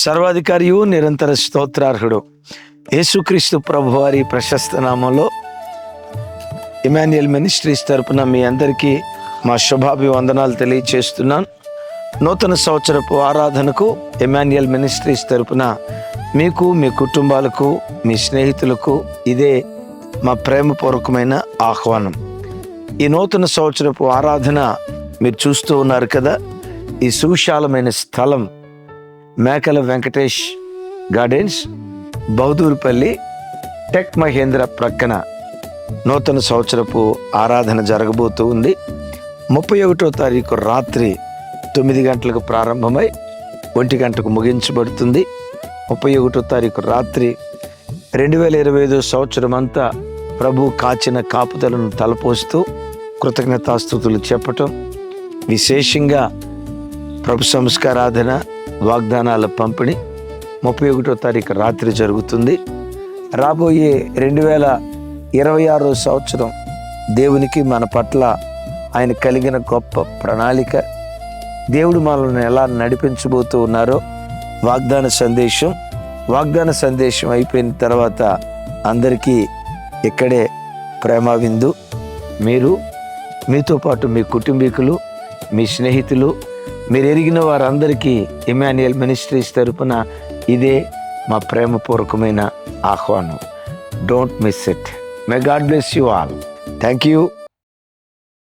సర్వాధికారియు నిరంతర స్తోత్రార్హుడు. యేసుక్రీస్తు ప్రభువారి ప్రశస్త నామంలో ఇమాన్యుయల్ మినిస్ట్రీస్ తరపున మీ అందరికీ మా శుభాభివందనాలు తెలియచేస్తున్నాను. నూతన సంవత్సరపు ఆరాధనకు ఇమాన్యుయల్ మినిస్ట్రీస్ తరపున మీకు మీ కుటుంబాలకు మీ స్నేహితులకు ఇదే మా ప్రేమపూర్వకమైన ఆహ్వానం. ఈ నూతన సంవత్సరపు ఆరాధన మీరు చూస్తూ ఉన్నారు కదా ఈ సువిశాలమైన స్థలం మేకల వెంకటేష్ గార్డెన్స్ బౌదూరుపల్లి టెక్ మహేంద్ర ప్రక్కన నూతన సంవత్సరపు ఆరాధన జరగబోతూ ఉంది. ముప్పై ఒకటో తారీఖు రాత్రి తొమ్మిది గంటలకు ప్రారంభమై ఒంటి గంటకు ముగించబడుతుంది. ముప్పై ఒకటో తారీఖు రాత్రి రెండు వేల ఇరవై ఐదు సంవత్సరం అంతా ప్రభు కాచిన కాపుదలను తలపోస్తూ కృతజ్ఞతాస్థుతులు చెప్పటం. విశేషంగా ప్రభు సంస్కారాధన వాగ్దానాల పంపిణీ ముప్పై ఒకటో తారీఖు రాత్రి జరుగుతుంది. రాబోయే రెండు వేల ఇరవై ఆరో సంవత్సరం దేవునికి మన పట్ల ఆయన కలిగిన గొప్ప ప్రణాళిక. దేవుడు మనల్ని ఎలా నడిపించబోతూ ఉన్నారో వాగ్దాన సందేశం. వాగ్దాన సందేశం అయిపోయిన తర్వాత అందరికీ ఇక్కడే ప్రేమ విందు. మీరు మీతో పాటు మీ కుటుంబీకులు మీ స్నేహితులు మీరు ఎరిగిన వారందరికీ ఇమాన్యుయల్ మినిస్ట్రీస్ తరపున ఇదే మా ప్రేమపూర్వకమైన ఆహ్వానం. Don't miss it may God bless you all thank you